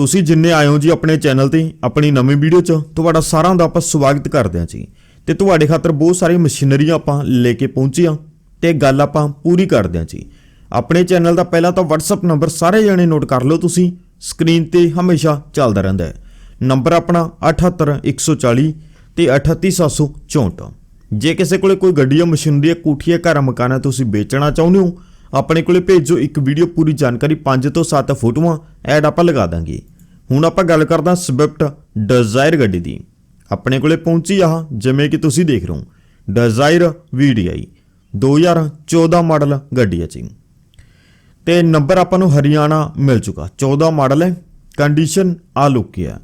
ਤੁਸੀਂ ਜਿੰਨੇ ਆਏ ਹੋ ਜੀ ਆਪਣੇ ਚੈਨਲ ਤੇ, ਆਪਣੀ ਨਵੀਂ ਵੀਡੀਓ 'ਚ, ਤੁਹਾਡਾ ਸਾਰਿਆਂ ਦਾ ਆਪਾਂ ਸਵਾਗਤ ਕਰਦੇ ਹਾਂ ਜੀ। ਤੇ ਤੁਹਾਡੇ ਖਾਤਰ ਬਹੁਤ ਸਾਰੀ ਮਸ਼ੀਨਰੀਆਂ ਆਪਾਂ ਲੈ ਕੇ ਪਹੁੰਚੀਆਂ ਹਾਂ ਤੇ ਗੱਲ ਆਪਾਂ ਪੂਰੀ ਕਰਦੇ ਹਾਂ ਜੀ। ਆਪਣੇ ਚੈਨਲ ਦਾ ਪਹਿਲਾਂ ਤਾਂ WhatsApp ਨੰਬਰ ਸਾਰੇ ਜਣੇ ਨੋਟ ਕਰ ਲਓ ਤੁਸੀਂ, ਸਕਰੀਨ ਤੇ ਹਮੇਸ਼ਾ ਚੱਲਦਾ ਰਹਿੰਦਾ ਹੈ। ਨੰਬਰ ਆਪਣਾ 78140 ਤੇ 38764 ਜੇ ਕਿਸੇ ਕੋਲੇ ਕੋਈ ਗੱਡੀ ਜਾਂ ਮਸ਼ੀਨਰੀ ਜਾਂ ਕੋਠੀ ਜਾਂ ਘਰ ਮਕਾਨ ਤੁਸੀਂ ਵੇਚਣਾ ਚਾਹੁੰਦੇ ਹੋ, ਆਪਣੇ ਕੋਲੇ ਭੇਜੋ ਇੱਕ ਵੀਡੀਓ, ਪੂਰੀ ਜਾਣਕਾਰੀ 5 ਤੋਂ 7 ਫੋਟੋਆਂ, ਐਡ ਆਪਾਂ ਲਗਾ ਦਾਂਗੇ। ਹੁਣ ਆਪਾਂ ਗੱਲ ਕਰਦਾ ਸਵਿਫਟ ਡਿਜ਼ਾਇਰ ਗੱਡੀ ਦੀ। ਆਪਣੇ ਕੋਲੇ ਪਹੁੰਚੀ ਆਹ, ਜਿਵੇਂ ਕਿ ਤੁਸੀਂ ਦੇਖ ਰਹੇ ਹੋ। ਡਿਜ਼ਾਇਰ VDI 2014 ਮਾਡਲ ਗੱਡੀ ਹੈ ਜੀ। ਤੇ ਨੰਬਰ ਆਪਾਂ ਨੂੰ ਹਰਿਆਣਾ ਮਿਲ ਚੁੱਕਾ। 14 ਮਾਡਲ ਹੈ ਕੰਡੀਸ਼ਨ ਆ। ਲੁੱਕੀ ਹੈ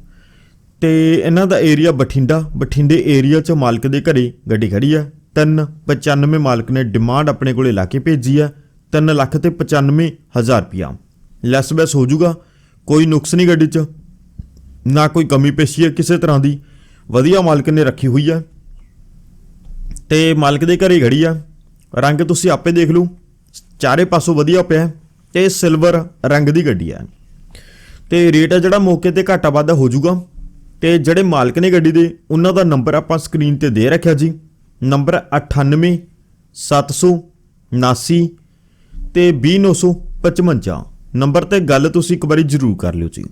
ਤੇ ਇਹਨਾਂ ਦਾ ਏਰੀਆ ਬਠਿੰਡਾ, ਬਠਿੰਡੇ ਏਰੀਆ 'ਚ ਮਾਲਕ ਦੇ ਘਰੇ ਗੱਡੀ ਖੜੀ ਹੈ 395 ਮਾਲਕ ਨੇ ਡਿਮਾਂਡ ਆਪਣੇ ਕੋਲੇ ਲਾ ਕੇ ਭੇਜੀ ਹੈ 3 ਲੱਖ ਤੇ 95 ਹਜ਼ਾਰ ਰੁਪਿਆ ਲੈਸ ਬੈਸ ਹੋ ਜਾਊਗਾ। ਕੋਈ ਨੁਕਸ ਨਹੀਂ ਗੱਡੀ 'ਚ, ਨਾ ਕੋਈ ਕਮੀ ਪੇਸ਼ੀ ਹੈ ਕਿਸੇ ਤਰ੍ਹਾਂ ਦੀ। ਵਧੀਆ ਮਾਲਕ ਨੇ ਰੱਖੀ ਹੋਈ ਹੈ ਤੇ ਮਾਲਕ ਦੇ ਘਰੇ ਖੜੀ ਆ। ਰੰਗ ਤੁਸੀਂ ਆਪੇ ਦੇਖ ਲਓ। ਚਾਰੇ ਪਾਸੋਂ ਵਧੀਆ ਪਿਆ ਹੈ ਤੇ ਸਿਲਵਰ ਰੰਗ ਦੀ ਗੱਡੀ ਆ। ਤੇ ਰੇਟ ਆ ਜਿਹੜਾ ਮੌਕੇ ਤੇ ਘਾਟਾ ਵਾਧਾ ਹੋ ਜਾਊਗਾ। ਤੇ ਜਿਹੜੇ ਮਾਲਕ ਨੇ ਗੱਡੀ ਦੇ, ਉਹਨਾਂ ਦਾ ਨੰਬਰ ਆਪਾਂ ਸਕਰੀਨ ਤੇ ਦੇ ਰੱਖਿਆ ਜੀ। ਨੰਬਰ 98 779 ਤੇ 20955 ਨੰਬਰ ਤੇ ਗੱਲ ਤੁਸੀਂ ਇੱਕ ਵਾਰੀ ਜ਼ਰੂਰ ਕਰ ਲਿਓ ਜੀ।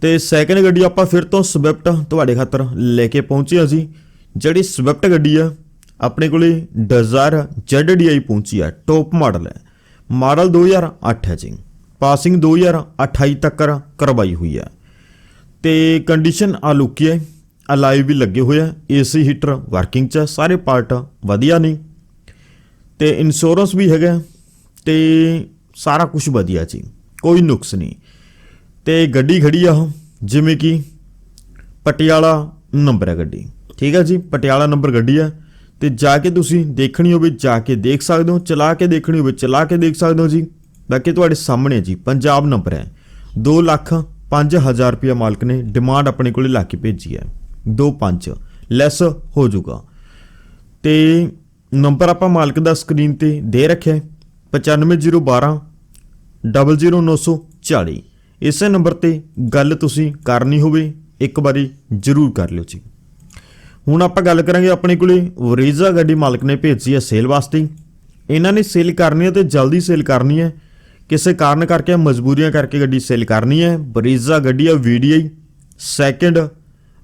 ਤੇ ਸੈਕਿੰਡ ਗੱਡੀ ਆਪਾਂ ਫਿਰ ਤੋਂ ਸਵਿਫਟ ਤੁਹਾਡੇ ਖਾਤਰ ਲੈ ਕੇ ਪਹੁੰਚੇ ਹਾਂ ਜੀ। ਜਿਹੜੀ ਸਵਿਫਟ ਗੱਡੀ ਆ ਆਪਣੇ ਕੋਲੇ ਡਿਜ਼ਾਇਰ ZDI ਪਹੁੰਚੀ ਆ ਟੌਪ ਮਾਡਲ ਹੈ। ਮਾਡਲ 2008 ਹੈ ਜੀ। ਪਾਸਿੰਗ 2028 ਤੱਕ ਕਰਵਾਈ ਹੋਈ ਹੈ ਤੇ ਕੰਡੀਸ਼ਨ ਆ ਲੁਕੀ ਹੈ ਅਲਾਈ ਵੀ ਲੱਗੇ ਹੋਏ ਆ ਏਸੀ ਹੀਟਰ ਵਰਕਿੰਗ ਚ ਹੈ, ਸਾਰੇ ਪਾਰਟ ਵਧੀਆ ਨੇ। ਤੇ ਇੰਸ਼ੋਰੈਂਸ ਵੀ ਹੈਗਾ। ਤੇ ਸਾਰਾ ਕੁਝ ਵਧੀਆ ਜੀ, ਕੋਈ ਨੁਕਸ ਨਹੀਂ। ਤੇ ਗੱਡੀ ਖੜੀ ਆ ਜਿਵੇਂ ਕਿ ਪਟਿਆਲਾ ਨੰਬਰ ਹੈ ਗੱਡੀ। ਠੀਕ ਹੈ ਜੀ, ਪਟਿਆਲਾ ਨੰਬਰ ਗੱਡੀ ਆ। ਤੇ ਜਾ ਕੇ ਤੁਸੀਂ ਦੇਖਣੀ ਹੋਵੇ, ਜਾ ਕੇ ਦੇਖ ਸਕਦੇ ਹੋ, ਚਲਾ ਕੇ ਦੇਖਣੀ ਹੋਵੇ, ਚਲਾ ਕੇ ਦੇਖ ਸਕਦੇ ਹੋ ਜੀ। ਬਾਕੀ ਤੁਹਾਡੇ ਸਾਹਮਣੇ ਹੈ ਜੀ, ਪੰਜਾਬ ਨੰਬਰ ਹੈ। 2 ਲੱਖ 5000 ਰੁਪਏ ਮਾਲਕ ਨੇ ਡਿਮਾਂਡ ਆਪਣੇ ਕੋਲੇ ਲਾ ਕੇ ਭੇਜੀ ਹੈ। 25 ਲੈਸ ਹੋ ਜਾਊਗਾ। ਤੇ ਨੰਬਰ ਆਪਾਂ ਮਾਲਕ ਦਾ ਸਕਰੀਨ ਤੇ ਦੇ ਰੱਖਿਆ 95012 00940 ਇਸੇ ਨੰਬਰ ਤੇ ਗੱਲ ਤੁਸੀਂ ਕਰਨੀ ਹੋਵੇ, ਇੱਕ ਵਾਰੀ ਜ਼ਰੂਰ ਕਰ ਲਿਓ ਜੀ। ਹੁਣ ਆਪਾਂ ਗੱਲ ਕਰਾਂਗੇ ਆਪਣੇ ਕੋਲੇ ਵਰੀਜ਼ਾ ਗੱਡੀ ਮਾਲਕ ਨੇ ਭੇਜੀ ਹੈ ਸੇਲ ਵਾਸਤੇ। ਇਹਨਾਂ ਨੇ ਸੇਲ ਕਰਨੀ ਹੈ ਤੇ ਜਲਦੀ ਸੇਲ ਕਰਨੀ ਹੈ। ਕਿਸੇ ਕਾਰਨ ਕਰਕੇ, ਮਜਬੂਰੀਆਂ ਕਰਕੇ ਗੱਡੀ ਸੇਲ ਕਰਨੀ ਹੈ। ਬਰੀਜ਼ਾ ਗੱਡੀ ਹੈ VDI ਸੈਕੰਡ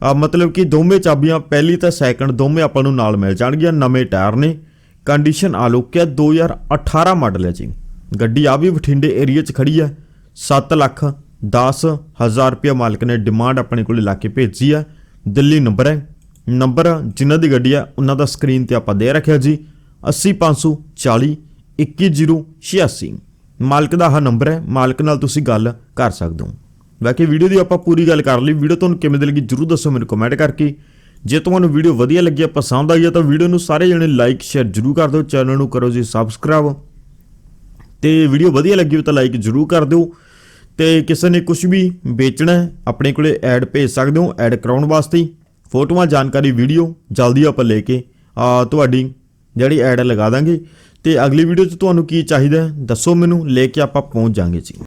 ਆ ਮਤਲਬ ਕਿ ਦੋਵੇਂ ਚਾਬੀਆਂ, ਪਹਿਲੀ ਤਾਂ ਸੈਕੰਡ ਦੋਵੇਂ ਆਪਾਂ ਨੂੰ ਨਾਲ ਮਿਲ ਜਾਣਗੀਆਂ, ਨਵੇਂ ਟਾਇਰ ਨੇ। ਕੰਡੀਸ਼ਨ ਆਲੋਕਿਆ 2018 ਮਾਡਲ ਹੈ ਜੀ। ਗੱਡੀ ਆ ਵੀ ਬਠਿੰਡੇ ਏਰੀਆ 'ਚ ਖੜੀ ਹੈ। 7 ਲੱਖ 10 ਹਜ਼ਾਰ ਰੁਪਏ ਮਾਲਕ ਨੇ ਡਿਮਾਂਡ ਆਪਣੇ ਕੋਲ ਲਾ ਕੇ ਭੇਜੀ ਹੈ। ਦਿੱਲੀ ਨੰਬਰ ਹੈ। ਨੰਬਰ ਜਿਨ੍ਹਾਂ ਦੀ ਗੱਡੀ ਹੈ, ਉਹਨਾਂ ਦਾ ਸਕਰੀਨ ਤੇ ਆਪਾਂ ਦੇ ਰੱਖਿਆ ਜੀ। 80540 21086 ਮਾਲਕ ਦਾ ਆਹ ਨੰਬਰ ਹੈ। ਮਾਲਕ ਨਾਲ ਤੁਸੀਂ ਗੱਲ ਕਰ ਸਕਦੇ ਹੋ। ਬਾਕੀ ਵੀਡੀਓ ਦੀ ਆਪਾਂ ਪੂਰੀ ਗੱਲ ਕਰ ਲਈ। ਵੀਡੀਓ ਤੁਹਾਨੂੰ ਕਿਵੇਂ ਦੀ ਲੱਗੀ ਜਰੂਰ ਦੱਸੋ ਮੈਨੂੰ ਕਮੈਂਟ ਕਰਕੇ। ਜੇ ਤੁਹਾਨੂੰ ਵੀਡੀਓ ਵਧੀਆ ਲੱਗੀ ਪਸੰਦ ਆਈ ਹੈ ਤਾਂ ਵੀਡੀਓ ਨੂੰ ਸਾਰੇ ਜਣੇ ਲਾਈਕ ਸ਼ੇਅਰ ਜਰੂਰ ਕਰ ਦਿਓ। ਚੈਨਲ ਨੂੰ ਕਰੋ ਜੀ ਸਬਸਕ੍ਰਾਈਬ ਤੇ ਵੀਡੀਓ ਵਧੀਆ ਲੱਗੀ ਹੋ ਤਾਂ ਲਾਈਕ ਜਰੂਰ ਕਰ ਦਿਓ। ਤੇ ਕਿਸੇ ਨੇ ਕੁਝ ਵੀ ਵੇਚਣਾ ਹੈ, ਆਪਣੇ ਕੋਲੇ ਐਡ ਭੇਜ ਸਕਦੇ ਹੋ ਐਡ ਕਰਾਉਣ ਵਾਸਤੇ ਫੋਟੋਆਂ, ਜਾਣਕਾਰੀ, ਵੀਡੀਓ ਜਲਦੀ ਆਪਾਂ ਲੈ ਕੇ ਤੁਹਾਡੀ ਜਿਹੜੀ ਐਡ ਲਗਾ ਦਾਂਗੇ। ਤੇ ਅਗਲੀ ਵੀਡੀਓ 'ਚ ਤੁਹਾਨੂੰ ਕੀ ਚਾਹੀਦਾ ਦੱਸੋ ਮੈਨੂੰ, ਲੈ ਕੇ ਆਪਾਂ ਪਹੁੰਚ ਜਾਾਂਗੇ ਜੀ।